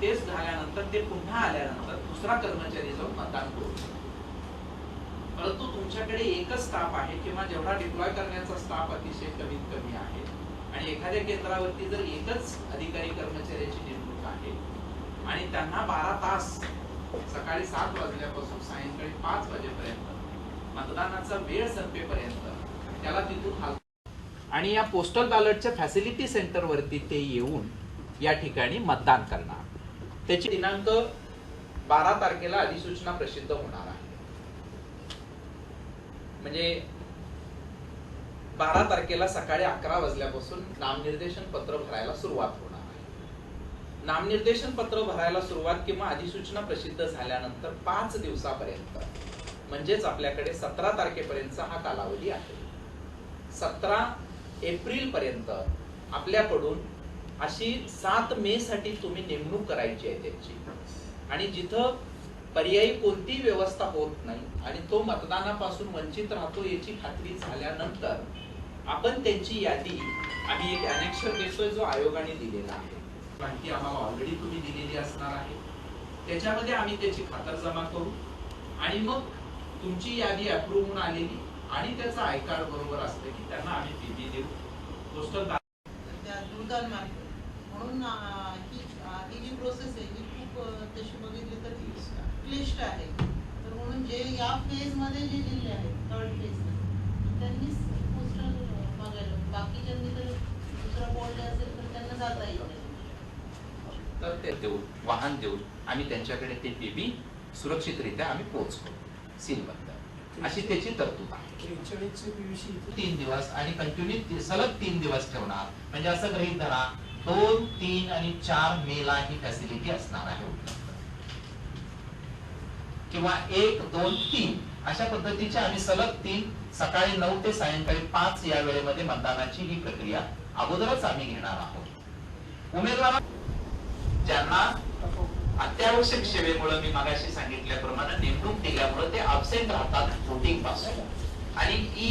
तेच झाल्यानंतर ते पुन्हा आल्यानंतर दुसरा कर्मचारी जाऊन मतदान करू परंतु तुमच्याकडे एकच स्टाफ आहे किंवा जेवढा डिप्लॉय करण्याचा स्टाफ अतिशय कमीत कमी आहे आणि एखाद्या केंद्रावरती जर एकच अधिकारी कर्मचाऱ्याची नेमणूक आहे आणि त्यांना बारा तास सकाळी सात वाजल्यापासून सायंकाळी पाच वाजेपर्यंत मतदानाचा वेळ संपेपर्यंत त्याला तिथून हाल आणि या पोस्टल बॅलटच्या फॅसिलिटी सेंटरवरती ते येऊन या ठिकाणी मतदान करणार. त्याची दिनांक बारा तारखेला अधिसूचना प्रसिद्ध होणार आहे. म्हणजे बारा तारखेला सकाळी अकरा वाजल्यापासून नामनिर्देशन पत्र भरायला सुरुवात होणार आहे. नामनिर्देशन पत्र भरायला सुरुवात किंवा अधिसूचना प्रसिद्ध झाल्यानंतर पाच दिवसापर्यंत म्हणजेच आपल्याकडे सतरा तारखेपर्यंतचा हा कालावधी आहे. सतरा एप्रिल पर्यंत आपल्याकडून अशी सात मे साठी तुम्ही नेमणूक करायची आहे त्यांची. आणि जिथं पर्यायी कोणतीही व्यवस्था होत नाही आणि तो मतदानापासून वंचित राहतो याची खात्री झाल्यानंतर आपण त्यांची यादी आम्ही एक अनेक्शन देतोय जो आयोगाने दिलेला आहे. माहिती आम्हाला ऑलरेडी तुम्ही दिलेली असणार आहे. त्याच्यामध्ये आम्ही त्याची खातरजमा करू. आणि मग तुमची यादी अप्रूव्ह होऊन आलेली आणि त्याचा आय बरोबर असतं की त्यांना आम्ही पीपी देऊ. पोस्टल त्या म्हणून ही ही जी प्रोसेस आहे ही खूप तशी बघितली तर क्लिष्ट आहे. तर म्हणून जे या फेजमध्ये जे जिल्हे आहेत थर्ड फेज त्यांनीच पोस्टल बघायला. बाकीच्यांनी तर दुसरा बोर्ड असेल तर त्यांना जाता येईल तर ते देऊन वाहन देऊन आम्ही त्यांच्याकडे ते पीबी सुरक्षितरित्या आम्ही पोहोचतो. सीलबद्द अशी त्याची तरतूद आहे. तीन दिवस आणि कंटिन्यू सलग तीन दिवस ठेवणार. म्हणजे असं गृहीत धरा दोन तीन आणि चार मे ला ही फॅसिलिटी असणार आहे. किंवा एक दोन तीन. अशा पद्धतीचे आम्ही सलग तीन सकाळी नऊ ते सायंकाळी पाच या वेळेमध्ये मतदानाची ही प्रक्रिया अगोदरच आम्ही घेणार आहोत. उमेदवार ज्यांना अत्यावश्यक सेवेमुळे मी मागाशी सांगितल्याप्रमाणे नेमणूक दिल्यामुळे ते अबसेंट राहतात वोटिंगपासून. आणि ई